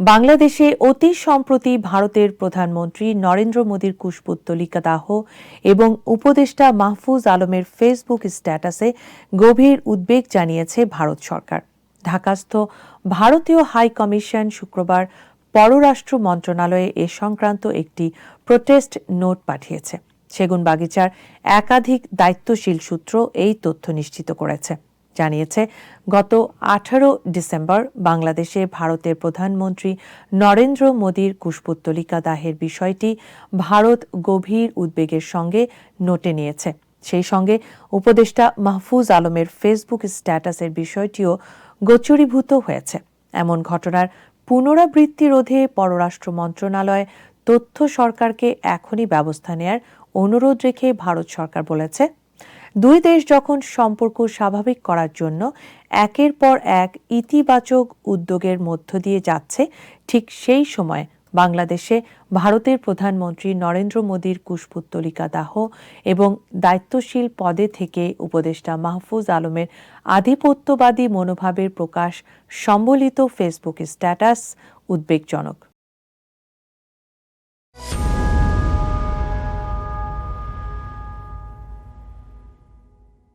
বাংলাদেশে অতি সম্প্রতি ভারতের প্রধানমন্ত্রী নরেন্দ্র মোদীর কুশপুত্তলিকা দাহ এবং উপদেষ্টা মাহফুজ আলমের ফেসবুক স্ট্যাটাসে গভীর উদ্বেগ জানিয়েছে ভারত সরকার। ঢাকাস্থ ভারতীয় হাই কমিশন শুক্রবার পররাষ্ট্র মন্ত্রণালয়ে এ সংক্রান্ত একটি প্রোটেস্ট নোট পাঠিয়েছে। সেগুনবাগিচার একাধিক দায়িত্বশীল সূত্র এই তথ্য নিশ্চিত করেছে। জানিয়েছে, গত আঠারো ডিসেম্বর বাংলাদেশে ভারতের প্রধানমন্ত্রী নরেন্দ্র মোদীর কুশপুত্তলিকা দাহের বিষয়টি ভারত গভীর উদ্বেগের সঙ্গে নোটে নিয়েছে। সেই সঙ্গে উপদেষ্টা মাহফুজ আলমের ফেসবুক স্ট্যাটাসের বিষয়টিও গোচরীভূত হয়েছে। এমন ঘটনার পুনরাবৃত্তি রোধে পররাষ্ট্র মন্ত্রণালয় তথ্য সরকারকে এখনই ব্যবস্থা নেয়ার অনুরোধ রেখে ভারত সরকার বলেছে দুই দেশ যখন সম্পর্ক স্বাভাবিক করার জন্য একের পর এক ইতিবাচক উদ্যোগের মধ্য দিয়ে যাচ্ছে, ঠিক সেই সময় বাংলাদেশে ভারতের প্রধানমন্ত্রী নরেন্দ্র মোদীর কুশপুত্তলিকা দাহ এবং দায়িত্বশীল পদে থেকে উপদেষ্টা মাহফুজ আলমের আধিপত্যবাদী মনোভাবের প্রকাশ সম্বলিত ফেসবুক স্ট্যাটাস উদ্বেগজনক।